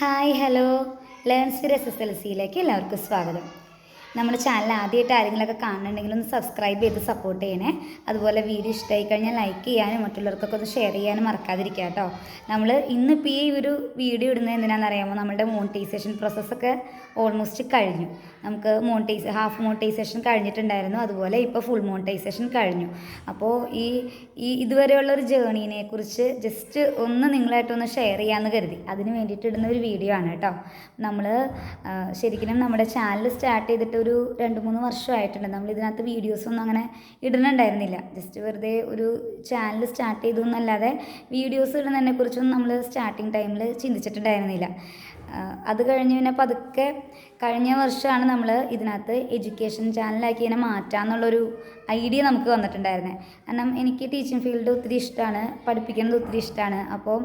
Hi hello. Learns S S L സിയിലേക്ക് എല്ലാവർക്കും സ്വാഗതം. നമ്മുടെ ചാനൽ ആദ്യമായിട്ട് ആരെങ്കിലുമൊക്കെ കാണുന്നുണ്ടെങ്കിൽ ഒന്ന് സബ്സ്ക്രൈബ് ചെയ്ത് സപ്പോർട്ട് ചെയ്യണേ. അതുപോലെ വീഡിയോ ഇഷ്ടമായി കഴിഞ്ഞാൽ ലൈക്ക് ചെയ്യാനും മറ്റുള്ളവർക്കൊക്കെ ഒന്ന് ഷെയർ ചെയ്യാനും മറക്കാതിരിക്കുക കേട്ടോ. നമ്മൾ ഇന്നിപ്പോൾ ഈ ഒരു വീഡിയോ ഇടുന്നത് എന്തിനാണെന്ന് അറിയാമോ നമ്മുടെ മോണിറ്റൈസേഷൻ പ്രോസസ്സൊക്കെ ഓൾമോസ്റ്റ് കഴിഞ്ഞു. നമുക്ക് മോണിറ്റൈസ് ഹാഫ് മോണിറ്റൈസേഷൻ കഴിഞ്ഞിട്ടുണ്ടായിരുന്നു. അതുപോലെ ഇപ്പോൾ ഫുൾ മോണിറ്റൈസേഷൻ കഴിഞ്ഞു. അപ്പോൾ ഈ ഈ ഇതുവരെയുള്ള ഒരു ജേണീനെ ജസ്റ്റ് ഒന്ന് നിങ്ങളായിട്ടൊന്ന് ഷെയർ ചെയ്യാമെന്ന് കരുതി. അതിന് വേണ്ടിയിട്ട് ഇടുന്ന ഒരു വീഡിയോ ആണ് കേട്ടോ. നമ്മൾ ശരിക്കും നമ്മുടെ ചാനൽ സ്റ്റാർട്ട് ചെയ്തിട്ട് ഒരു രണ്ട് മൂന്ന് വർഷമായിട്ടുണ്ട്. നമ്മൾ ഇതിനകത്ത് വീഡിയോസൊന്നും അങ്ങനെ ഇടുന്നുണ്ടായിരുന്നില്ല. ജസ്റ്റ് വെറുതെ ഒരു ചാനൽ സ്റ്റാർട്ട് ചെയ്തു എന്നല്ലാതെ വീഡിയോസ് ഇടുന്നതിനെക്കുറിച്ചൊന്നും നമ്മൾ സ്റ്റാർട്ടിങ് ടൈമിൽ ചിന്തിച്ചിട്ടുണ്ടായിരുന്നില്ല. അത് കഴിഞ്ഞ് പിന്നെ പതുക്കെ കഴിഞ്ഞ വർഷമാണ് നമ്മൾ ഇതിനകത്ത് എഡ്യൂക്കേഷൻ ചാനലാക്കി ഇതിനെ മാറ്റാമെന്നുള്ളൊരു ഐഡിയ നമുക്ക് വന്നിട്ടുണ്ടായിരുന്നത് കാരണം എനിക്ക് ടീച്ചിങ് ഫീൽഡ് ഒത്തിരി ഇഷ്ടമാണ് പഠിപ്പിക്കുന്നത് ഒത്തിരി ഇഷ്ടമാണ് അപ്പോൾ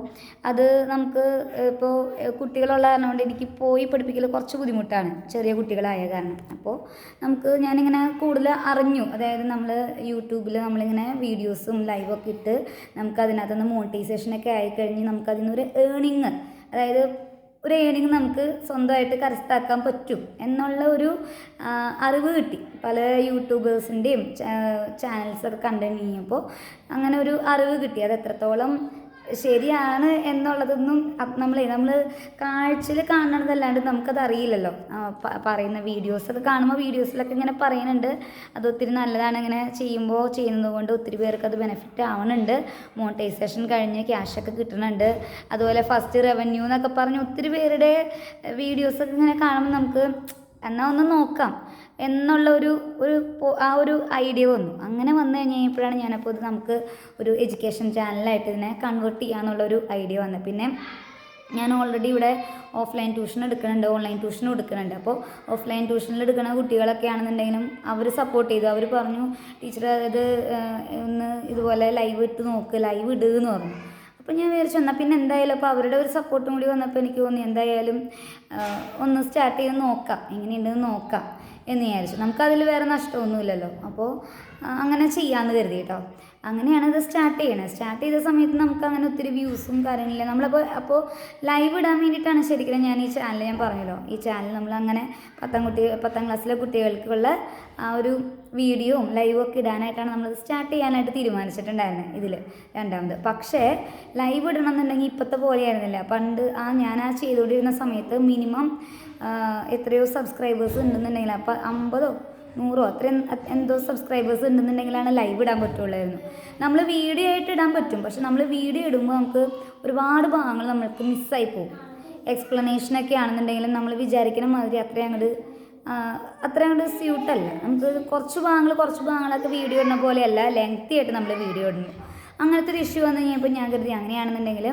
അത് നമുക്ക് ഇപ്പോൾ കുട്ടികളുള്ള കാരണം കൊണ്ട് എനിക്ക് പോയി പഠിപ്പിക്കൽ കുറച്ച് ബുദ്ധിമുട്ടാണ് ചെറിയ കുട്ടികളായ കാരണം. അപ്പോൾ നമുക്ക് ഞാനിങ്ങനെ കൂടുതൽ അറിഞ്ഞു. അതായത് നമ്മൾ യൂട്യൂബിൽ നമ്മളിങ്ങനെ വീഡിയോസും ലൈവൊക്കെ ഇട്ട് നമുക്ക് അതിനകത്തുനിന്ന് മോണിറ്റൈസേഷനൊക്കെ ആയിക്കഴിഞ്ഞ് നമുക്കതിൽ നിന്നൊരു ഏണിങ് അതായത് ഒരു ഏണിങ് നമുക്ക് സ്വന്തമായിട്ട് കരസ്ഥാക്കാൻ പറ്റും എന്നുള്ള ഒരു അറിവ് കിട്ടി. പല യൂട്യൂബേഴ്സിന്റെയും ചാനൽസൊക്കെ കണ്ടു കഴിഞ്ഞപ്പോൾ അങ്ങനെ ഒരു അറിവ് കിട്ടി. അത് എത്രത്തോളം ശരിയാണ് എന്നുള്ളതൊന്നും നമ്മൾ നമ്മൾ കാഴ്ചയിൽ കാണണതല്ലാണ്ട് നമുക്കത് അറിയില്ലല്ലോ. പറയുന്ന വീഡിയോസൊക്കെ കാണുമ്പോൾ വീഡിയോസിലൊക്കെ ഇങ്ങനെ പറയുന്നുണ്ട് അത് ഒത്തിരി നല്ലതാണ് ഇങ്ങനെ ചെയ്യുമ്പോൾ ചെയ്യുന്നത് കൊണ്ട് ഒത്തിരി പേർക്ക് അത് ബെനിഫിറ്റ് ആവുന്നുണ്ട് മോണിറ്റൈസേഷൻ കഴിഞ്ഞ് ക്യാഷൊക്കെ കിട്ടുന്നുണ്ട് അതുപോലെ ഫസ്റ്റ് റവന്യൂ എന്നൊക്കെ പറഞ്ഞ് ഒത്തിരി പേരുടെ വീഡിയോസൊക്കെ ഇങ്ങനെ കാണുമ്പോൾ നമുക്ക് എന്നാൽ ഒന്ന് നോക്കാം. എന്നുള്ള ഒരു ഒരു ആ ഒരു ഐഡിയ വന്നു. അങ്ങനെ വന്നു കഴിഞ്ഞ് കഴിഞ്ഞപ്പോഴാണ് ഞാനപ്പോൾ ഇത് നമുക്ക് ഒരു എഡ്യൂക്കേഷൻ ചാനലായിട്ട് ഇതിനെ കൺവേർട്ട് ചെയ്യാന്നുള്ളൊരു ഐഡിയ വന്നത്. പിന്നെ ഞാൻ ഓൾറെഡി ഇവിടെ ഓഫ്ലൈൻ ട്യൂഷൻ എടുക്കുന്നുണ്ട് ഓൺലൈൻ ട്യൂഷൻ എടുക്കുന്നുണ്ട് അപ്പോൾ ഓഫ്ലൈൻ ട്യൂഷനിൽ എടുക്കുന്ന കുട്ടികളൊക്കെ ആണെന്നുണ്ടെങ്കിലും അവർ സപ്പോർട്ട് ചെയ്തു. അവർ പറഞ്ഞു ടീച്ചർ ഇത് ഒന്ന് ഇതുപോലെ ലൈവ് ഇട്ട് നോക്ക് ലൈവ് ഇടുക എന്ന് പറഞ്ഞു. അപ്പോൾ ഞാൻ വിചാരിച്ചു എന്നാൽ പിന്നെ എന്തായാലും അപ്പോൾ അവരുടെ ഒരു സപ്പോർട്ടും കൂടി വന്നപ്പോൾ എനിക്ക് തോന്നി എന്തായാലും ഒന്ന് സ്റ്റാർട്ട് ചെയ്ത് നോക്കാം. എങ്ങനെയുണ്ടെന്ന് നോക്കാം. എന്ന് വിചാരിച്ചു. നമുക്കതിൽ വേറെ നഷ്ടമൊന്നുമില്ലല്ലോ. അപ്പോൾ അങ്ങനെ ചെയ്യാമെന്ന് കരുതി കേട്ടോ അങ്ങനെയാണ് ഇത് സ്റ്റാർട്ട് ചെയ്യണത് സ്റ്റാർട്ട് ചെയ്ത സമയത്ത് നമുക്ക് അങ്ങനെ ഒത്തിരി വ്യൂസും കാര്യങ്ങളില്ല. നമ്മളപ്പോൾ അപ്പോൾ ലൈവ് ഇടാൻ വേണ്ടിയിട്ടാണ് ശരിക്കും ഞാൻ ഈ ചാനൽ ഞാൻ പറഞ്ഞല്ലോ. ഈ ചാനൽ നമ്മൾ അങ്ങനെ പത്താം കുട്ടി പത്താം ക്ലാസ്സിലെ കുട്ടികൾക്കുള്ള ആ ഒരു വീഡിയോയും ലൈവും ഒക്കെ ഇടാനായിട്ടാണ് നമ്മൾ സ്റ്റാർട്ട് ചെയ്യാനായിട്ട് തീരുമാനിച്ചിട്ടുണ്ടായിരുന്നത് ഇതിൽ രണ്ടാമത്. പക്ഷേ ലൈവ് ഇടണം എന്നുണ്ടെങ്കിൽ ഇപ്പോഴത്തെ പോലെയായിരുന്നില്ല പണ്ട് ആ ഞാൻ ആ ചെയ്തുകൊണ്ടിരുന്ന സമയത്ത് മിനിമം എത്രയോ സബ്സ്ക്രൈബേഴ്സ് ഉണ്ടെന്നുണ്ടെങ്കിൽ അപ്പം അമ്പതോ നൂറോ അത്രയും അത് എന്തോ സബ്സ്ക്രൈബേഴ്സ് ഉണ്ടെന്നുണ്ടെങ്കിലാണ് ലൈവ് ഇടാൻ പറ്റുള്ളായിരുന്നു. നമ്മൾ വീഡിയോ ആയിട്ട് ഇടാൻ പറ്റും. പക്ഷെ നമ്മൾ വീഡിയോ ഇടുമ്പോൾ നമുക്ക് ഒരുപാട് ഭാഗങ്ങൾ നമ്മൾക്ക് മിസ്സായി പോകും. എക്സ്പ്ലനേഷനൊക്കെ ആണെന്നുണ്ടെങ്കിലും നമ്മൾ വിചാരിക്കുന്ന മാതിരി അത്രയും അങ്ങോട്ട് അത്രയും അങ്ങോട്ട് സ്യൂട്ടല്ല നമുക്ക് കുറച്ച് ഭാഗങ്ങൾ കുറച്ച് ഭാഗങ്ങളൊക്കെ വീഡിയോ ഇടുന്ന പോലെയല്ല ലെങ്തി ആയിട്ട് നമ്മൾ വീഡിയോ ഇടുന്നു. അങ്ങനത്തെ ഒരു ഇഷ്യൂ വന്നു കഴിഞ്ഞപ്പോൾ ഞാൻ കരുതി അങ്ങനെയാണെന്നുണ്ടെങ്കിൽ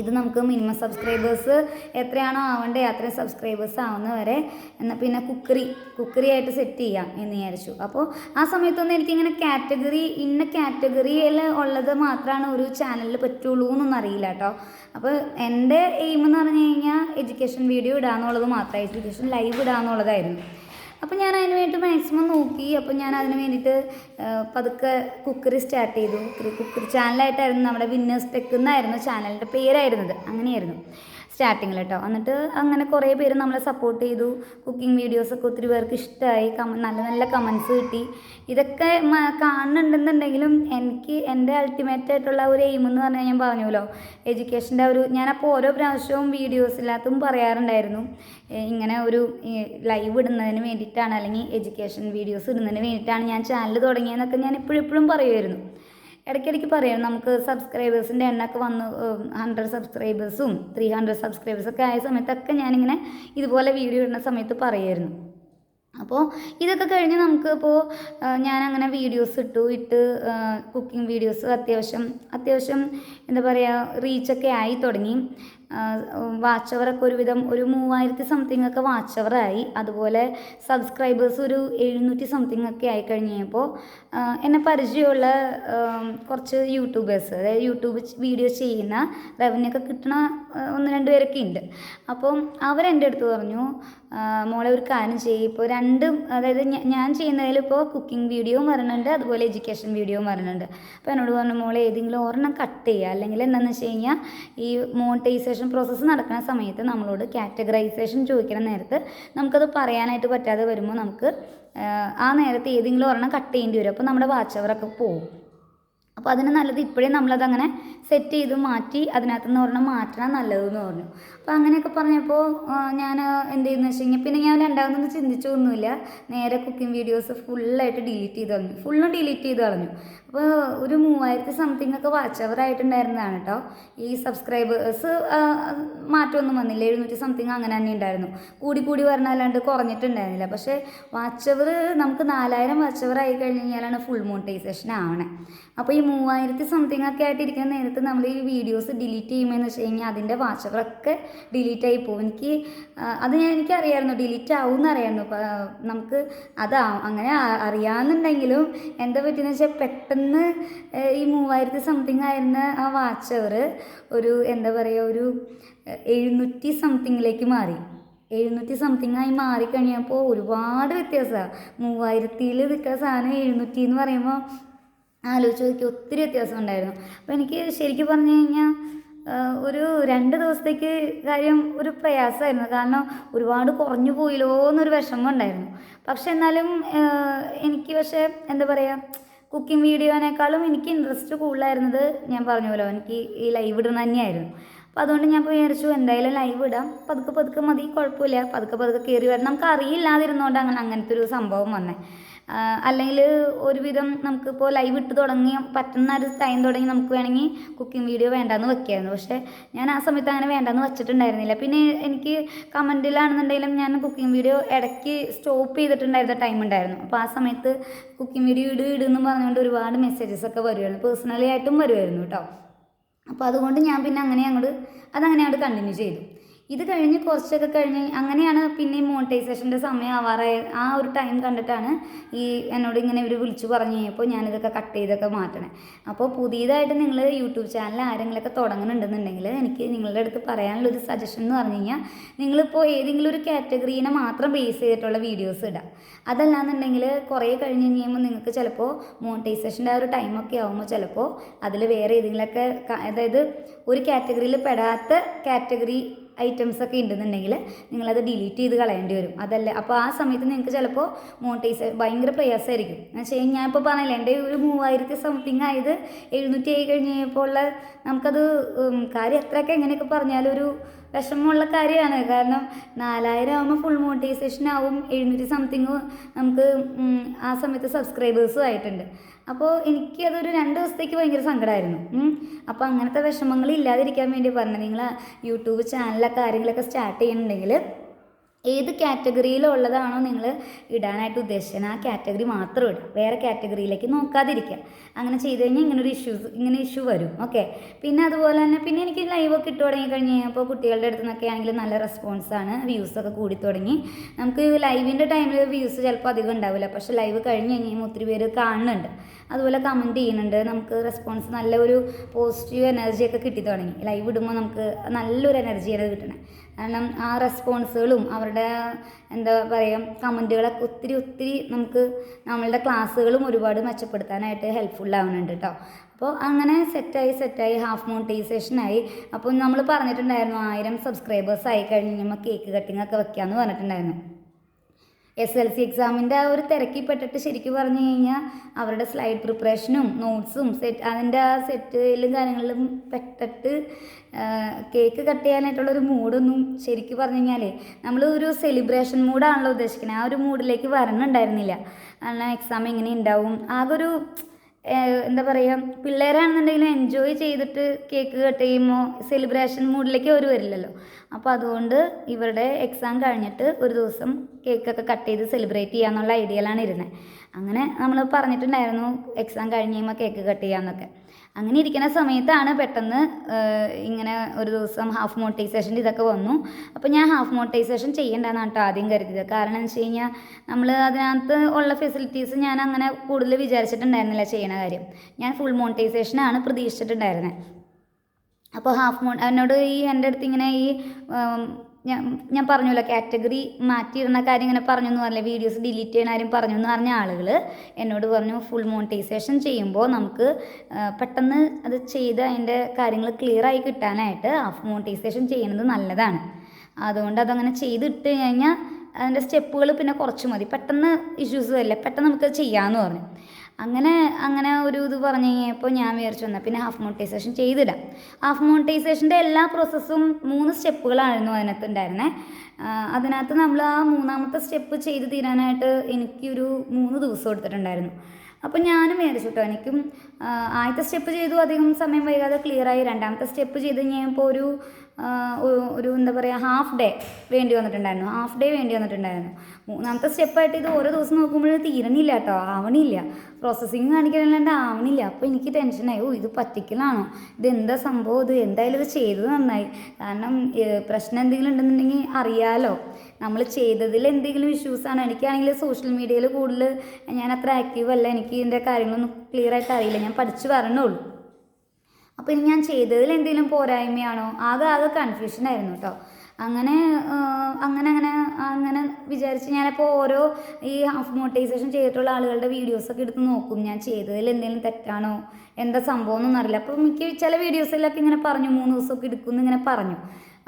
ഇത് നമുക്ക് മിനിമം സബ്സ്ക്രൈബേഴ്സ് എത്രയാണോ ആവേണ്ടത് അത്രയും സബ്സ്ക്രൈബേഴ്സ് ആവുന്ന വരെ. എന്നാൽ പിന്നെ കുക്കറി കുക്കറി ആയിട്ട് സെറ്റ് ചെയ്യാം എന്ന് വിചാരിച്ചു. അപ്പോൾ ആ സമയത്തൊന്നും എനിക്കിങ്ങനെ കാറ്റഗറി ഇന്ന കാറ്റഗറിയിൽ ഉള്ളത് മാത്രമാണ് ഒരു ചാനലിൽ പറ്റുള്ളൂ എന്നൊന്നും അറിയില്ല കേട്ടോ അപ്പോൾ എന്റെ എയിം എന്ന് പറഞ്ഞു കഴിഞ്ഞാൽ എഡ്യൂക്കേഷൻ വീഡിയോ ഇടാന്നുള്ളത് മാത്രമേ എഡ്യൂക്കേഷൻ ലൈവ് ഇടാന്നുള്ളതായിരുന്നു. അപ്പോൾ ഞാൻ അതിന് വേണ്ടി മാക്സിമം നോക്കി. അപ്പോൾ ഞാൻ അതിന് വേണ്ടിയിട്ട് പതുക്കെ കുക്കറി സ്റ്റാർട്ട് ചെയ്തു. കുക്കറി ചാനലായിട്ടായിരുന്നു നമ്മുടെ വിന്നേഴ്സ് ടെക്ക് എന്നായിരുന്നു ചാനലിന്റെ പേരായിരുന്നത്. അങ്ങനെയായിരുന്നു. സ്റ്റാർട്ടിങ്ങിൽ കേട്ടോ എന്നിട്ട് അങ്ങനെ കുറേ പേര് നമ്മളെ സപ്പോർട്ട് ചെയ്തു. കുക്കിംഗ് വീഡിയോസൊക്കെ ഒത്തിരി പേർക്ക് ഇഷ്ടമായി നല്ല നല്ല കമൻസ് കിട്ടി. ഇതൊക്കെ കാണുന്നുണ്ടെന്നുണ്ടെങ്കിലും എനിക്ക് എന്റെ അൾട്ടിമേറ്റ് ആയിട്ടുള്ള ഒരു എയിം എന്ന് പറഞ്ഞാൽ ഞാൻ പറഞ്ഞല്ലോ എഡ്യൂക്കേഷന്റെ ഒരു ഞാനപ്പോൾ ഓരോ പ്രാവശ്യവും വീഡിയോസില്ലാത്തും പറയാറുണ്ടായിരുന്നു. ഇങ്ങനെ ഒരു ലൈവ് ഇടുന്നതിന് വേണ്ടിയിട്ടാണ്. അല്ലെങ്കിൽ എഡ്യൂക്കേഷൻ വീഡിയോസ് ഇടുന്നതിന് വേണ്ടിയിട്ടാണ് ഞാൻ ചാനൽ തുടങ്ങിയതെന്നൊക്കെ ഞാൻ എപ്പോഴും പറയുമായിരുന്നു ഇടയ്ക്കിടയ്ക്ക് പറയാം നമുക്ക് സബ്സ്ക്രൈബേഴ്സിന്റെ എണ്ണമൊക്കെ വന്ന് ഹൺഡ്രഡ് സബ്സ്ക്രൈബേഴ്സും ത്രീ ഹൺഡ്രഡ് സബ്സ്ക്രൈബേഴ്സൊക്കെ ആയ സമയത്തൊക്കെ ഞാനിങ്ങനെ ഇതുപോലെ വീഡിയോ ഇടുന്ന സമയത്ത് പറയുമായിരുന്നു. അപ്പോൾ ഇതൊക്കെ കഴിഞ്ഞ് നമുക്ക് ഇപ്പോൾ ഞാൻ വീഡിയോസ് ഇട്ടു ഇട്ട് കുക്കിംഗ് വീഡിയോസ് അത്യാവശ്യം അത്യാവശ്യം എന്താ പറയുക റീച്ചൊക്കെ ആയി തുടങ്ങി. വാച്ച് അവറൊക്കെ ഒരുവിധം ഒരു മൂവായിരത്തി സംതിങ് ഒക്കെ വാച്ച് അവറായി അതുപോലെ സബ്സ്ക്രൈബേഴ്സ് ഒരു എഴുന്നൂറ്റി സംതിങ് ഒക്കെ ആയി കഴിഞ്ഞപ്പോൾ എന്നെ പരിചയമുള്ള കുറച്ച് യൂട്യൂബേഴ്സ് അതായത് യൂട്യൂബ് വീഡിയോ ചെയ്യുന്ന റവന്യൂ ഒക്കെ കിട്ടുന്ന ആ, ഒന്ന് രണ്ട് പേരൊക്കെ ഉണ്ട് അപ്പം അവരെന്റെ അടുത്ത് പറഞ്ഞു മോളെ ഒരു കാര്യം ചെയ്യും. ഇപ്പോൾ രണ്ടും അതായത് ഞാൻ ചെയ്യുന്നതിൽ ഇപ്പോൾ കുക്കിംഗ് വീഡിയോ വരണുണ്ട് അതുപോലെ എഡ്യൂക്കേഷൻ വീഡിയോ വരണുണ്ട്. അപ്പോൾ എന്നോട് പറഞ്ഞു മോളെ ഏതെങ്കിലും ഒരെണ്ണം കട്ട് ചെയ്യുക അല്ലെങ്കിൽ എന്താണെന്ന് വെച്ച് കഴിഞ്ഞാൽ ഈ മോണിറ്റൈസേഷൻ പ്രോസസ്സ് നടക്കുന്ന സമയത്ത് നമ്മളോട് കാറ്റഗറൈസേഷൻ ചോദിക്കുന്ന നേരത്ത് നമുക്കത് പറയാനായിട്ട് പറ്റാതെ വരുമ്പോൾ നമുക്ക് ആ, നേരത്തെ നേരത്ത് ഏതെങ്കിലും ഒരെണ്ണം കട്ട് ചെയ്യേണ്ടി വരും. അപ്പോൾ നമ്മുടെ വാച്ച് അവറൊക്കെ പോകും അപ്പോൾ അതിന് നല്ലത് ഇപ്പോഴേ നമ്മളതങ്ങനെ സെറ്റ് ചെയ്ത് മാറ്റി അതിനകത്ത് നിന്ന് ഒരെണ്ണം മാറ്റണം നല്ലതെന്ന് പറഞ്ഞു. അപ്പോൾ അങ്ങനെയൊക്കെ പറഞ്ഞപ്പോൾ ഞാൻ എന്ത് ചെയ്യുന്നു വെച്ച് കഴിഞ്ഞാൽ പിന്നെ ഞാൻ രണ്ടാമതൊന്നും ചിന്തിച്ചൊന്നുമില്ല. നേരെ കുക്കിംഗ് വീഡിയോസ് ഫുള്ളായിട്ട് ഡിലീറ്റ് ചെയ്ത് കളഞ്ഞു. ഫുള്ളും ഡിലീറ്റ് ചെയ്ത് കളഞ്ഞു. അപ്പോൾ ഒരു മൂവായിരത്തി സംതിങ് ഒക്കെ വാച്ച് അവർ ആയിട്ടുണ്ടായിരുന്നതാണ് കേട്ടോ. ഈ സബ്സ്ക്രൈബേഴ്സ് മാറ്റമൊന്നും വന്നില്ല. എഴുന്നൂറ്റി സംതിങ് അങ്ങനെ തന്നെ ഉണ്ടായിരുന്നു. കൂടി കൂടി വരണല്ലാണ്ട് കുറഞ്ഞിട്ടുണ്ടായിരുന്നില്ല. പക്ഷേ വാച്ച് അവർ നമുക്ക് നാലായിരം വാച്ച് അവർ ആയി കഴിഞ്ഞ് കഴിഞ്ഞാലാണ് ഫുൾ മോണിറ്റൈസേഷൻ ആവണേ. അപ്പോൾ ഈ മൂവായിരത്തി സംതിങ് ഒക്കെ ആയിട്ടിരിക്കുന്ന നേരത്ത് നമ്മൾ ഈ വീഡിയോസ് ഡിലീറ്റ് ചെയ്യുമെന്ന് വെച്ച് കഴിഞ്ഞാൽ അതിന്റെ വാച്ചുകളൊക്കെ ഡിലീറ്റ് ആയി പോകും. എനിക്ക് അത് ഞാൻ എനിക്കറിയായിരുന്നു. ഡിലീറ്റ് ആവും എന്നറിയായിരുന്നു നമുക്ക് അതാവും അങ്ങനെ അറിയാമെന്നുണ്ടെങ്കിലും എന്താ പറ്റിയെന്ന് വെച്ചാൽ പെട്ടെന്ന് ഈ മൂവായിരത്തി സംതിങ് ആയിരുന്ന ആ വാച്ച് അവർ ഒരു എന്താ പറയുക ഒരു എഴുന്നൂറ്റി സംതിങ്ങിലേക്ക് മാറി. എഴുന്നൂറ്റി സംതിങ് ആയി മാറിക്കഴിഞ്ഞപ്പോൾ ഒരുപാട് വ്യത്യാസമാണ് മൂവായിരത്തിയിൽ നിൽക്കുന്ന സാധനം എഴുന്നൂറ്റി എന്ന് പറയുമ്പോൾ ആലോചിച്ച് നോക്കി ഒത്തിരി വ്യത്യാസം ഉണ്ടായിരുന്നു. അപ്പോൾ എനിക്ക് ശരിക്കും പറഞ്ഞു കഴിഞ്ഞാൽ ഒരു രണ്ട് ദിവസത്തേക്ക് കാര്യം ഒരു പ്രയാസമായിരുന്നു. കാരണം ഒരുപാട് കുറഞ്ഞു പോയില്ലോ എന്നൊരു വിഷമം ഉണ്ടായിരുന്നു. പക്ഷെ എന്നാലും എനിക്ക് പക്ഷേ എന്താ പറയുക കുക്കിംഗ് വീഡിയോനേക്കാളും എനിക്ക് ഇൻട്രസ്റ്റ് കൂടുതലായിരുന്നത് ഞാൻ പറഞ്ഞല്ലോ എനിക്ക് ഈ ലൈവ് ഇടുന്ന തന്നെയായിരുന്നു. അപ്പോൾ അതുകൊണ്ട് ഞാൻ വിചാരിച്ചു എന്തായാലും ലൈവ് ഇടാം. പതുക്കെ പതുക്കെ മതി കുഴപ്പമില്ല. പതുക്കെ പതുക്കെ കയറി വരണം. നമുക്ക് അറിയില്ലാതിരുന്നോണ്ട് അങ്ങനെ അങ്ങനത്തെ ഒരു സംഭവം വന്നേ. അല്ലെങ്കിൽ ഒരുവിധം നമുക്കിപ്പോൾ ലൈവ് ഇട്ട് തുടങ്ങി പറ്റുന്ന ഒരു ടൈം തുടങ്ങി നമുക്ക് വേണമെങ്കിൽ കുക്കിംഗ് വീഡിയോ വേണ്ടാന്ന് വെക്കായിരുന്നു. പക്ഷേ ഞാൻ ആ സമയത്ത് അങ്ങനെ വേണ്ടാന്ന് വെച്ചിട്ടുണ്ടായിരുന്നില്ല. പിന്നെ എനിക്ക് കമന്റിലാണെന്നുണ്ടെങ്കിലും ഞാൻ കുക്കിംഗ് വീഡിയോ ഇടയ്ക്ക് സ്റ്റോപ്പ് ചെയ്തിട്ടുണ്ടായിരുന്ന ടൈം ഉണ്ടായിരുന്നു. അപ്പോൾ ആ സമയത്ത് കുക്കിംഗ് വീഡിയോ ഇട് എന്ന് പറഞ്ഞുകൊണ്ട് ഒരുപാട് മെസ്സേജസ് ഒക്കെ വരുമായിരുന്നു പേഴ്സണലി ആയിട്ടും വരുമായിരുന്നു കേട്ടോ. അപ്പോൾ അതുകൊണ്ട് ഞാൻ പിന്നെ അങ്ങനെ അങ്ങോട്ട് അതങ്ങനെ അങ്ങോട്ട് കണ്ടിന്യൂ ചെയ്തു. ഇത് കഴിഞ്ഞ് കുറച്ചൊക്കെ കഴിഞ്ഞ് അങ്ങനെയാണ് പിന്നെ മോണിറ്റൈസേഷന്റെ സമയം ആവാറായ ആ ഒരു ടൈം കണ്ടിട്ടാണ് ഈ എന്നോട് ഇങ്ങനെ ഇവർ വിളിച്ചു പറഞ്ഞു കഴിഞ്ഞപ്പോൾ ഞാനിതൊക്കെ കട്ട് ചെയ്തൊക്കെ മാറ്റണേ. അപ്പോൾ പുതിയതായിട്ട് നിങ്ങൾ യൂട്യൂബ് ചാനൽ ആരെങ്കിലുമൊക്കെ തുടങ്ങുന്നുണ്ടെന്നുണ്ടെങ്കിൽ എനിക്ക് നിങ്ങളുടെ അടുത്ത് പറയാനുള്ള ഒരു സജഷൻ എന്ന് പറഞ്ഞു കഴിഞ്ഞാൽ നിങ്ങളിപ്പോൾ ഏതെങ്കിലും ഒരു കാറ്റഗറീനെ മാത്രം ബേസ് ചെയ്തിട്ടുള്ള വീഡിയോസ് ഇടാം. അതല്ലാന്നുണ്ടെങ്കിൽ കുറേ കഴിഞ്ഞ് കഴിയുമ്പോൾ നിങ്ങൾക്ക് ചിലപ്പോൾ മോണിറ്റൈസേഷന്റെ ആ ഒരു ടൈമൊക്കെ ആകുമ്പോൾ ചിലപ്പോൾ അതിൽ വേറെ ഏതെങ്കിലുമൊക്കെ അതായത് ഒരു കാറ്റഗറിയിൽ പെടാത്ത കാറ്റഗറി ഐറ്റംസ് ഒക്കെ ഉണ്ടെന്നുണ്ടെങ്കിൽ നിങ്ങളത് ഡിലീറ്റ് ചെയ്ത് കളയേണ്ടി വരും. അതല്ല? അപ്പോൾ ആ സമയത്ത് നിങ്ങൾക്ക് ചിലപ്പോൾ മോണിറ്റൈസ് ഭയങ്കര പ്രയാസമായിരിക്കും എന്ന് വെച്ച് കഴിഞ്ഞാൽ ഞാൻ ഇപ്പോൾ പറഞ്ഞില്ല എന്റെ ഒരു മൂവായിരത്തി സംതിങ് ആയത് എഴുന്നൂറ്റി ആയി കഴിഞ്ഞ് കഴിഞ്ഞപ്പോൾ ഉള്ള നമുക്കത് കാര്യം എത്രയൊക്കെ എങ്ങനെയൊക്കെ പറഞ്ഞാലും ഒരു വിഷമമുള്ള കാര്യമാണ്. കാരണം നാലായിരം ആകുമ്പോൾ ഫുൾ മോണിറ്റൈസേഷൻ ആവും. എഴുന്നൂറ്റി സംതിങ് നമുക്ക് ആ സമയത്ത് സബ്സ്ക്രൈബേഴ്സും ആയിട്ടുണ്ട്. അപ്പോൾ എനിക്ക് അതൊരു രണ്ട് ദിവസത്തേക്ക് ഭയങ്കര സങ്കടമായിരുന്നു അപ്പോൾ അങ്ങനത്തെ വിഷമങ്ങൾ ഇല്ലാതിരിക്കാൻ വേണ്ടി പറഞ്ഞു നിങ്ങൾ യൂട്യൂബ് ചാനലൊക്കെ കാര്യങ്ങളൊക്കെ സ്റ്റാർട്ട് ചെയ്യുന്നുണ്ടെങ്കിൽ ഏത് കാറ്റഗറിയിലുള്ളതാണോ നിങ്ങൾ ഇടാനായിട്ട് ഉദ്ദേശിച്ചത്. ആ കാറ്റഗറി മാത്രം ഇടുക. വേറെ കാറ്റഗറിയിലേക്ക് നോക്കാതിരിക്കുക. അങ്ങനെ ചെയ്ത് കഴിഞ്ഞാൽ ഇങ്ങനെ ഒരു ഇഷ്യൂസ് ഇങ്ങനെ ഇഷ്യൂ വരും. ഓക്കെ പിന്നെ അതുപോലെ തന്നെ പിന്നെ എനിക്ക് ലൈവൊക്കെ ഇട്ട് തുടങ്ങി കഴിഞ്ഞ് കഴിഞ്ഞപ്പോൾ കുട്ടികളുടെ അടുത്ത് നിന്നൊക്കെ ആണെങ്കിൽ നല്ല റെസ്പോൺസാണ് വ്യൂസൊക്കെ കൂടി തുടങ്ങി. നമുക്ക് ലൈവിന്റെ ടൈമിൽ വ്യൂസ് ചിലപ്പോൾ അധികം ഉണ്ടാവില്ല. പക്ഷേ ലൈവ് കഴിഞ്ഞ് കഴിഞ്ഞാൽ ഒത്തിരി പേര് കാണുന്നുണ്ട്. അതുപോലെ കമന്റ് ചെയ്യുന്നുണ്ട്. നമുക്ക് റെസ്പോൺസ് നല്ലൊരു പോസിറ്റീവ് എനർജിയൊക്കെ കിട്ടി തുടങ്ങി. ലൈവ് ഇടുമ്പോൾ നമുക്ക് നല്ലൊരു എനർജിയാണ് കിട്ടണേ. കാരണം ആ റെസ്പോൺസുകളും അവരുടെ എന്താ പറയുക കമന്റുകളൊക്കെ ഒത്തിരി ഒത്തിരി നമുക്ക് നമ്മളുടെ ക്ലാസ്സുകളും ഒരുപാട് മെച്ചപ്പെടുത്താനായിട്ട് ഹെൽപ്ഫുൾ ആവുന്നുണ്ട് കേട്ടോ അപ്പോൾ അങ്ങനെ സെറ്റായി സെറ്റായി ഹാഫ് മോണിറ്റൈസേഷനായി അപ്പോൾ നമ്മൾ പറഞ്ഞിട്ടുണ്ടായിരുന്നു ആയിരം സബ്സ്ക്രൈബേഴ്സ് ആയി കഴിഞ്ഞ് നമുക്ക് കേക്ക് കട്ടിംഗ് ഒക്കെ വെക്കാമെന്ന് പറഞ്ഞിട്ടുണ്ടായിരുന്നു. എസ് എൽ സി എക്സാമിന്റെ ആ ഒരു തിരക്കിപ്പെട്ടിട്ട് ശരിക്കും പറഞ്ഞു കഴിഞ്ഞാൽ അവരുടെ സ്ലൈഡ് പ്രിപ്പറേഷനും നോട്ട്സും സെറ്റ് അതിന്റെ ആ സെറ്റിലും കാര്യങ്ങളിലും പെട്ടിട്ട് കേക്ക് കട്ട് ചെയ്യാനായിട്ടുള്ളൊരു മൂഡൊന്നും ശരിക്കും പറഞ്ഞു കഴിഞ്ഞാൽ നമ്മൾ ഒരു സെലിബ്രേഷൻ മൂഡാണല്ലോ ഉദ്ദേശിക്കുന്നത് ആ ഒരു മൂഡിലേക്ക് വരണുണ്ടായിരുന്നില്ല. കാരണം എക്സാം എങ്ങനെ ഉണ്ടാവും ആകെ ഒരു എന്താ പറയുക പിള്ളേരാണെന്നുണ്ടെങ്കിൽ എൻജോയ് ചെയ്തിട്ട് കേക്ക് കട്ട് ചെയ്യുമ്പോൾ സെലിബ്രേഷൻ മൂഡിലേക്ക് അവർ വരില്ലല്ലോ. അപ്പോൾ അതുകൊണ്ട് ഇവരുടെ എക്സാം കഴിഞ്ഞിട്ട് ഒരു ദിവസം കേക്കൊക്കെ കട്ട് ചെയ്ത് സെലിബ്രേറ്റ് ചെയ്യാമെന്നുള്ള ഐഡിയയിലാണ് ഇരുന്നത് അങ്ങനെ നമ്മൾ പറഞ്ഞിട്ടുണ്ടായിരുന്നു എക്സാം കഴിഞ്ഞ് കഴിയുമ്പോൾ കേക്ക് കട്ട് ചെയ്യാമെന്നൊക്കെ അങ്ങനെ ഇരിക്കുന്ന സമയത്താണ് പെട്ടെന്ന് ഇങ്ങനെ ഒരു ദിവസം ഹാഫ് മോണിറ്റൈസേഷന്റെ ഇതൊക്കെ വന്നു. അപ്പോൾ ഞാൻ ഹാഫ് മോണിറ്റൈസേഷൻ ചെയ്യേണ്ടതെന്നാണ് കേട്ടോ ആദ്യം കരുതിയത്. കാരണം എന്ന് വെച്ച് കഴിഞ്ഞാൽ നമ്മൾ അതിനകത്ത് ഉള്ള ഫെസിലിറ്റീസ് ഞാൻ അങ്ങനെ കൂടുതൽ വിചാരിച്ചിട്ടുണ്ടായിരുന്നില്ല ചെയ്യണ കാര്യം. ഞാൻ ഫുൾ മോണിറ്റൈസേഷനാണ് പ്രതീക്ഷിച്ചിട്ടുണ്ടായിരുന്നത് അപ്പോൾ ഹാഫ് മോ എന്നോട് ഈ എന്റെ അടുത്ത് ഇങ്ങനെ ഈ ഞാൻ ഞാൻ പറഞ്ഞല്ലോ കാറ്റഗറി മാറ്റിയിടുന്ന കാര്യം ഇങ്ങനെ പറഞ്ഞു എന്ന് പറഞ്ഞില്ല? വീഡിയോസ് ഡിലീറ്റ് ചെയ്യണ കാര്യം പറഞ്ഞു എന്ന് പറഞ്ഞ ആളുകൾ എന്നോട് പറഞ്ഞു ഫുൾ മോണിറ്റൈസേഷൻ ചെയ്യുമ്പോൾ നമുക്ക് പെട്ടെന്ന് അത് ചെയ്ത് അതിന്റെ കാര്യങ്ങൾ ക്ലിയർ ആയി കിട്ടാനായിട്ട് ഹാഫ് മോണിറ്റൈസേഷൻ ചെയ്യുന്നത് നല്ലതാണ്. അതുകൊണ്ട് അതങ്ങനെ ചെയ്തിട്ട് കഴിഞ്ഞാൽ അതിന്റെ സ്റ്റെപ്പുകൾ പിന്നെ കുറച്ച് മതി. പെട്ടെന്ന് ഇഷ്യൂസ് വരില്ല. പെട്ടെന്ന് നമുക്ക് ചെയ്യാമെന്ന് പറഞ്ഞു. അങ്ങനെ അങ്ങനെ ഒരു ഇത് പറഞ്ഞു കഴിഞ്ഞപ്പോൾ ഞാൻ വിചാരിച്ചു വന്നാൽ പിന്നെ ഹാഫ് മോണിറ്റൈസേഷൻ ചെയ്തില്ല ഹാഫ് മോണിറ്റൈസേഷന്റെ എല്ലാ പ്രോസസ്സും മൂന്ന് സ്റ്റെപ്പുകളായിരുന്നു അതിനകത്ത് ഉണ്ടായിരുന്നത് അതിനകത്ത് നമ്മൾ ആ മൂന്നാമത്തെ സ്റ്റെപ്പ് ചെയ്ത് തീരാനായിട്ട് എനിക്കൊരു മൂന്ന് ദിവസം എടുത്തിട്ടുണ്ടായിരുന്നു. അപ്പം ഞാനും വിചാരിച്ചു കേട്ടോ എനിക്കും ആദ്യത്തെ സ്റ്റെപ്പ് ചെയ്തു അധികം സമയം വൈകാതെ ക്ലിയർ ആയി. രണ്ടാമത്തെ സ്റ്റെപ്പ് ചെയ്ത് കഴിഞ്ഞപ്പോൾ ഒരു ഒരു- എന്താ പറയുക ഹാഫ് ഡേ വേണ്ടി വന്നിട്ടുണ്ടായിരുന്നു. ഹാഫ് ഡേ വേണ്ടി വന്നിട്ടുണ്ടായിരുന്നു. മൂന്നാമത്തെ സ്റ്റെപ്പായിട്ട് ഇത് ഓരോ ദിവസം നോക്കുമ്പോഴും തീരണില്ല കേട്ടോ ആവണില്ല. പ്രോസസ്സിങ് കാണിക്കാനല്ലാണ്ട് ആവണില്ല. അപ്പോൾ എനിക്ക് ടെൻഷനായി ഓ ഇത് പറ്റിക്കലാണോ? ഇത് എന്താ സംഭവം? ഇത് എന്തായാലും ഇത് ചെയ്തത് നന്നായി. കാരണം പ്രശ്നം എന്തെങ്കിലും ഉണ്ടെന്നുണ്ടെങ്കിൽ അറിയാലോ. നമ്മൾ ചെയ്തതിൽ എന്തെങ്കിലും ഇഷ്യൂസാണ് എനിക്കാണെങ്കിൽ സോഷ്യൽ മീഡിയയിൽ കൂടുതൽ ഞാൻ അത്ര ആക്റ്റീവ് അല്ല. എനിക്ക് ഇതിന്റെ കാര്യങ്ങളൊന്നും ക്ലിയർ ആയിട്ട് അറിയില്ല. ഞാൻ പഠിച്ചു വരണുള്ളൂ. അപ്പോൾ ഇനി ഞാൻ ചെയ്തതിൽ എന്തെങ്കിലും പോരായ്മയാണോ? ആകെ ആകെ കൺഫ്യൂഷനായിരുന്നു കേട്ടോ അങ്ങനെ അങ്ങനെ അങ്ങനെ അങ്ങനെ വിചാരിച്ച് ഞാനിപ്പോൾ ഓരോ ഈ ഹാഫ് മോട്ടൈസേഷൻ ചെയ്തിട്ടുള്ള ആളുകളുടെ വീഡിയോസൊക്കെ എടുത്ത് നോക്കും. ഞാൻ ചെയ്തതിൽ എന്തെങ്കിലും തെറ്റാണോ? എന്താ സംഭവം എന്നൊന്നും അറിയില്ല. അപ്പോൾ മിക്ക ചില വീഡിയോസിലൊക്കെ ഇങ്ങനെ പറഞ്ഞു. മൂന്ന് ദിവസമൊക്കെ എടുക്കുമെന്ന് ഇങ്ങനെ പറഞ്ഞു.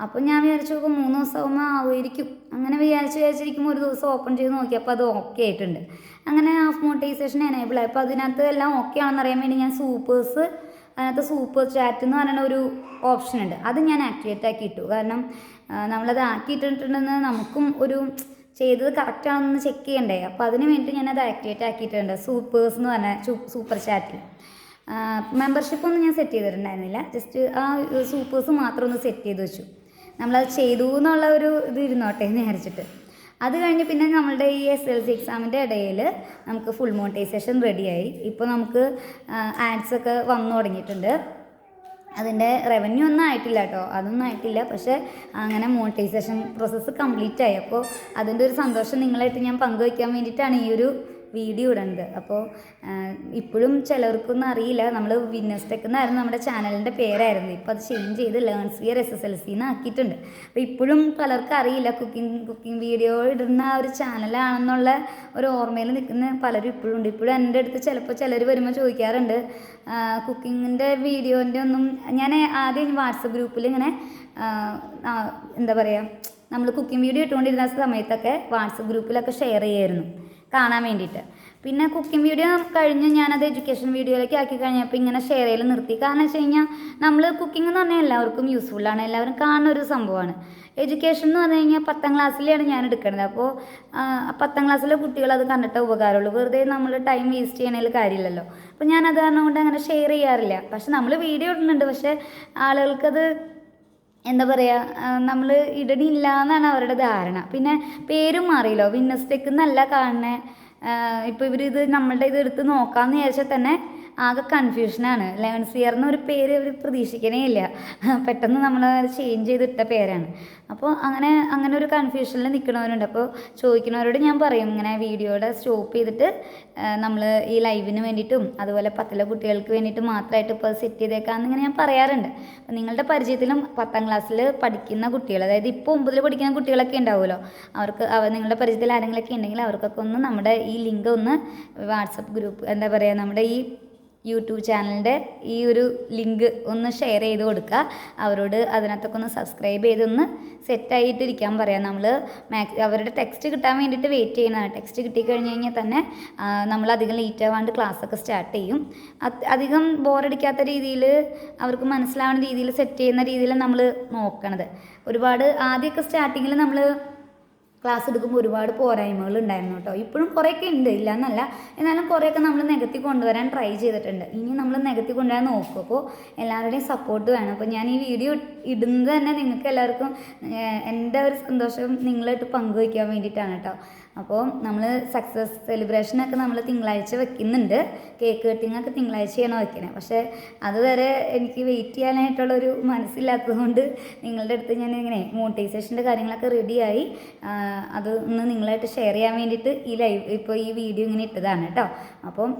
അപ്പോൾ ഞാൻ വിചാരിച്ചു നോക്കും മൂന്ന് ദിവസമാകുമ്പോൾ ആവുമായിരിക്കും. അങ്ങനെ വിചാരിച്ച് വിചാരിച്ചിരിക്കുമ്പോൾ ഒരു ദിവസം ഓപ്പൺ ചെയ്ത് നോക്കിയപ്പോൾ അത് ഓക്കെ ആയിട്ടുണ്ട്. അങ്ങനെ ഹാഫ് മോട്ടൈസേഷൻ എനേബിൾ ആയി. അപ്പോൾ അതിനകത്ത് എല്ലാം ഓക്കെ ആണെന്ന് അറിയാൻ വേണ്ടി ഞാൻ സൂപ്പേഴ്സ് അതിനകത്ത് സൂപ്പർ ചാറ്റ് എന്ന് പറയുന്ന ഒരു ഓപ്ഷൻ ഉണ്ട്. അത് ഞാൻ ആക്ടിവേറ്റ് ആക്കി ഇട്ടു. കാരണം നമ്മളത് ആക്കിയിട്ടിട്ടുണ്ടെന്ന് നമുക്കും ഒരു ചെയ്തത് കറക്റ്റ് ആണെന്ന് ചെക്ക് ചെയ്യണ്ടേ. അപ്പോൾ അതിന് വേണ്ടി ഞാനത് ആക്ടിവേറ്റ് ആക്കിയിട്ടുണ്ട്. സൂപ്പേഴ്സ് എന്ന് പറഞ്ഞ സൂപ്പർ ചാറ്റിൽ മെമ്പർഷിപ്പൊന്നും ഞാൻ സെറ്റ് ചെയ്തിട്ടുണ്ടായിരുന്നില്ല. ജസ്റ്റ് ആ സൂപ്പേഴ്സ് മാത്രം ഒന്ന് സെറ്റ് ചെയ്ത് വെച്ചു. നമ്മളത് ചെയ്തു എന്നുള്ള ഒരു ഇത് ഇരുന്നോട്ടെ വിചാരിച്ചിട്ട്. അത് കഴിഞ്ഞ് പിന്നെ നമ്മളുടെ ഈ എസ് എൽ സി എക്സാമിന്റെ ഇടയിൽ നമുക്ക് ഫുൾ മോണിറ്റൈസേഷൻ റെഡിയായി ഇപ്പോൾ നമുക്ക് ആഡ്സ് ഒക്കെ വന്നു തുടങ്ങിയിട്ടുണ്ട്. അതിന്റെ റവന്യൂ ഒന്നും ആയിട്ടില്ല കേട്ടോ. അതൊന്നും ആയിട്ടില്ല. പക്ഷേ അങ്ങനെ മോണിറ്റൈസേഷൻ പ്രോസസ്സ് കംപ്ലീറ്റ് ആയി. അപ്പോൾ അതിന്റെ ഒരു സന്തോഷം നിങ്ങളായിട്ട് ഞാൻ പങ്കുവയ്ക്കാൻ വേണ്ടിയിട്ടാണ് ഈ ഒരു വീഡിയോ ഇടുന്നത് അപ്പോൾ ഇപ്പോഴും ചിലർക്കൊന്നും അറിയില്ല. നമ്മൾ വിന്നേഴ്സ് ടെക് എന്നായിരുന്നു നമ്മുടെ ചാനലിന്റെ പേരായിരുന്നു. ഇപ്പോൾ അത് ചേഞ്ച് ചെയ്ത് learns year S S L C സിന്ന് ആക്കിയിട്ടുണ്ട്. അപ്പോൾ ഇപ്പോഴും പലർക്കും അറിയില്ല. കുക്കിംഗ് കുക്കിംഗ് വീഡിയോ ഇടുന്ന ആ ഒരു ചാനലാണെന്നുള്ള ഒരു ഓർമ്മയിൽ നിൽക്കുന്ന പലരും ഇപ്പോഴും ഉണ്ട്. ഇപ്പോഴും എന്റെ അടുത്ത് ചിലപ്പോൾ ചിലർ വരുമ്പോൾ ചോദിക്കാറുണ്ട് കുക്കിങ്ങിന്റെ വീഡിയോന്റെ ഒന്നും ഞാൻ ആദ്യം വാട്സപ്പ് ഗ്രൂപ്പിൽ ഇങ്ങനെ എന്താ പറയുക നമ്മൾ കുക്കിംഗ് വീഡിയോ ഇട്ടുകൊണ്ടിരുന്ന സമയത്തൊക്കെ വാട്സപ്പ് ഗ്രൂപ്പിലൊക്കെ ഷെയർ ചെയ്യായിരുന്നു. കാണാൻ വേണ്ടിയിട്ട്. പിന്നെ കുക്കിംഗ് വീഡിയോ കഴിഞ്ഞ് ഞാനത് എഡ്യൂക്കേഷൻ വീഡിയോയിലേക്ക് ആക്കി കഴിഞ്ഞപ്പോൾ ഇങ്ങനെ ഷെയർ ചെയ്യൽ നിർത്തി. കാരണം വെച്ച് കഴിഞ്ഞാൽ നമ്മൾ കുക്കിംഗ് എന്ന് പറഞ്ഞാൽ എല്ലാവർക്കും യൂസ്ഫുള്ളാണ് എല്ലാവരും കാണുന്ന ഒരു സംഭവമാണ്. എഡ്യൂക്കേഷൻ എന്ന് പറഞ്ഞു കഴിഞ്ഞാൽ പത്താം ക്ലാസ്സിലാണ് ഞാൻ എടുക്കുന്നത് അപ്പോൾ പത്താം ക്ലാസ്സിലെ കുട്ടികൾ അത് കണ്ടിട്ടേ ഉപകാരമുള്ളൂ. വെറുതെ നമ്മൾ ടൈം വേസ്റ്റ് ചെയ്യണതിൽ കാര്യമില്ലല്ലോ. അപ്പോൾ ഞാൻ കാരണം കൊണ്ട് അങ്ങനെ ഷെയർ ചെയ്യാറില്ല. പക്ഷെ നമ്മൾ വീഡിയോ ഇടുന്നുണ്ട്. പക്ഷേ ആളുകൾക്കത് എന്താ പറയുക നമ്മൾ ഇടണില്ല എന്നാണ് അവരുടെ ധാരണ. പിന്നെ പേരും മാറിയല്ലോ. വിന്നസ് ടെക് എന്നല്ല കാണുന്നത് ഇപ്പോൾ ഇവർ ഇത് നമ്മളുടെ ഇത് എടുത്ത് നോക്കാമെന്ന് വിചാരിച്ചാൽ തന്നെ ആകെ കൺഫ്യൂഷനാണ് ലേൺസ് ഇയർ എന്നൊരു പേര് അവർ പ്രതീക്ഷിക്കണേ ഇല്ല. പെട്ടെന്ന് നമ്മൾ ചേഞ്ച് ചെയ്തിട്ട പേരാണ്. അപ്പോൾ അങ്ങനെ അങ്ങനെ ഒരു കൺഫ്യൂഷനിൽ നിൽക്കുന്നവരുണ്ട് അപ്പോൾ ചോദിക്കുന്നവരോട് ഞാൻ പറയും ഇങ്ങനെ വീഡിയോയുടെ സ്റ്റോപ്പ് ചെയ്തിട്ട് നമ്മൾ ഈ ലൈവിന് വേണ്ടിയിട്ടും അതുപോലെ പത്തിലെ കുട്ടികൾക്ക് വേണ്ടിയിട്ട് മാത്രമായിട്ട് ഇപ്പോൾ സെറ്റ് ചെയ്തേക്കാമെന്ന് ഇങ്ങനെ ഞാൻ പറയാറുണ്ട്. അപ്പോൾ നിങ്ങളുടെ പരിചയത്തിലും പത്താം ക്ലാസ്സിൽ പഠിക്കുന്ന കുട്ടികൾ അതായത് ഇപ്പോൾ ഒമ്പതിൽ പഠിക്കുന്ന കുട്ടികളൊക്കെ ഉണ്ടാവുമല്ലോ. അവർക്ക് അവർ നിങ്ങളുടെ പരിചയത്തിൽ ആരെങ്കിലുമൊക്കെ ഉണ്ടെങ്കിൽ അവർക്കൊക്കെ ഒന്ന് നമ്മുടെ ഈ ലിങ്ക് ഒന്ന് വാട്സപ്പ് ഗ്രൂപ്പ് എന്താ പറയുക നമ്മുടെ ഈ യൂട്യൂബ് ചാനലിന്റെ ഈ ഒരു ലിങ്ക് ഒന്ന് ഷെയർ ചെയ്ത് കൊടുക്കുക. അവരോട് അതിനകത്തൊക്കെ ഒന്ന് സബ്സ്ക്രൈബ് ചെയ്തൊന്ന് സെറ്റായിട്ടിരിക്കാൻ പറയാം. നമ്മൾ മാക്സ് അവരുടെ ടെക്സ്റ്റ് കിട്ടാൻ വേണ്ടിയിട്ട് വെയിറ്റ് ചെയ്യുന്നതാണ്. ടെക്സ്റ്റ് കിട്ടിക്കഴിഞ്ഞ് കഴിഞ്ഞാൽ തന്നെ നമ്മൾ അധികം ലേറ്റ് ആവാണ്ട് ക്ലാസ്സൊക്കെ സ്റ്റാർട്ട് ചെയ്യും. അധികം ബോറടിക്കാത്ത രീതിയിൽ അവർക്ക് മനസ്സിലാവുന്ന രീതിയിൽ സെറ്റ് ചെയ്യുന്ന രീതിയിൽ നമ്മൾ നോക്കണത്. ഒരുപാട് ആദ്യമൊക്കെ സ്റ്റാർട്ടിങ്ങിൽ നമ്മൾ ക്ലാസ് എടുക്കുമ്പോൾ ഒരുപാട് പോരായ്മകൾ ഉണ്ടായിരുന്നു കേട്ടോ. ഇപ്പോഴും കുറേയൊക്കെ ഉണ്ട് ഇല്ല എന്നല്ല എന്നാലും കുറേയൊക്കെ നമ്മൾ നികത്തി കൊണ്ടുവരാൻ ട്രൈ ചെയ്തിട്ടുണ്ട്. ഇനി നമ്മൾ നികത്തി കൊണ്ടുവരാൻ നോക്കും. അപ്പോൾ എല്ലാവരുടെയും സപ്പോർട്ട് വേണം. അപ്പോൾ ഞാൻ ഈ വീഡിയോ ഇടുന്നത് തന്നെ നിങ്ങൾക്ക് എല്ലാവർക്കും എന്റെ ഒരു സന്തോഷം നിങ്ങളായിട്ട് പങ്കുവയ്ക്കാൻ വേണ്ടിയിട്ടാണ് കേട്ടോ. അപ്പോൾ നമ്മൾ സക്സസ് സെലിബ്രേഷനൊക്കെ നമ്മൾ തിങ്കളാഴ്ച വെക്കുന്നുണ്ട്. കേക്ക് കട്ടിംഗ് ഒക്കെ തിങ്കളാഴ്ചയാണ് വെക്കുന്നത് പക്ഷേ അതുവരെ എനിക്ക് വെയിറ്റ് ചെയ്യാനായിട്ടുള്ളൊരു മനസ്സില്ലാത്തതുകൊണ്ട് നിങ്ങളുടെ അടുത്ത് ഞാൻ ഇങ്ങനെ മോണിറ്റൈസേഷന്റെ കാര്യങ്ങളൊക്കെ റെഡിയായി അത് ഒന്ന് നിങ്ങളായിട്ട് ഷെയർ ചെയ്യാൻ വേണ്ടിയിട്ട് ഈ ലൈവ് ഇപ്പോൾ ഈ വീഡിയോ ഇങ്ങനെ ഇട്ടതാണ് കേട്ടോ അപ്പം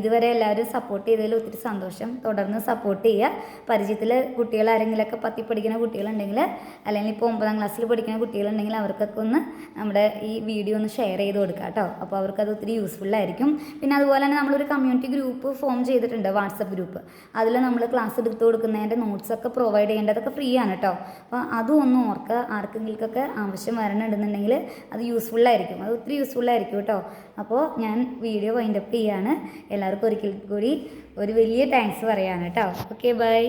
ഇതുവരെ എല്ലാവരും സപ്പോർട്ട് ചെയ്തതിൽ ഒത്തിരി സന്തോഷം. തുടർന്ന് സപ്പോർട്ട് ചെയ്യുക. പരിചയത്തിൽ കുട്ടികൾ ആരെങ്കിലുമൊക്കെ പത്തി പഠിക്കുന്ന കുട്ടികളുണ്ടെങ്കിൽ അല്ലെങ്കിൽ ഇപ്പോൾ ഒമ്പതാം ക്ലാസ്സിൽ പഠിക്കുന്ന കുട്ടികളുണ്ടെങ്കിൽ അവർക്കൊക്കെ ഒന്ന് നമ്മുടെ ഈ വീഡിയോ ഒന്ന് ഷെയർ ചെയ്ത് കൊടുക്കുക കേട്ടോ അപ്പോൾ അവർക്കത് ഒത്തിരി ആയിരിക്കും. പിന്നെ അതുപോലെ തന്നെ നമ്മളൊരു കമ്മ്യൂണിറ്റി ഗ്രൂപ്പ് ഫോം ചെയ്തിട്ടുണ്ട് വാട്സപ്പ് ഗ്രൂപ്പ് അതിൽ നമ്മൾ ക്ലാസ് എടുത്ത് കൊടുക്കുന്നതിന്റെ നോട്ട്സൊക്കെ പ്രൊവൈഡ് ചെയ്യേണ്ടതൊക്കെ ഫ്രീ ആണ് കേട്ടോ അപ്പോൾ അതും ഒന്ന് ഓർക്കുക ആർക്കെങ്കിലുമൊക്കെ ആവശ്യം വരണമെന്നുണ്ടെങ്കിൽ അത് യൂസ്ഫുൾ ആയിരിക്കും. അത് ഒത്തിരി യൂസ്ഫുൾ ആയിരിക്കും കേട്ടോ അപ്പോൾ ഞാൻ വീഡിയോ വൈൻഡപ്പ് ചെയ്യാണ്. എല്ലാവർക്കും ഒരിക്കൽ കൂടി ഒരു വലിയ താങ്ക്സ് പറയാണ് കേട്ടോ ഓക്കെ ബൈ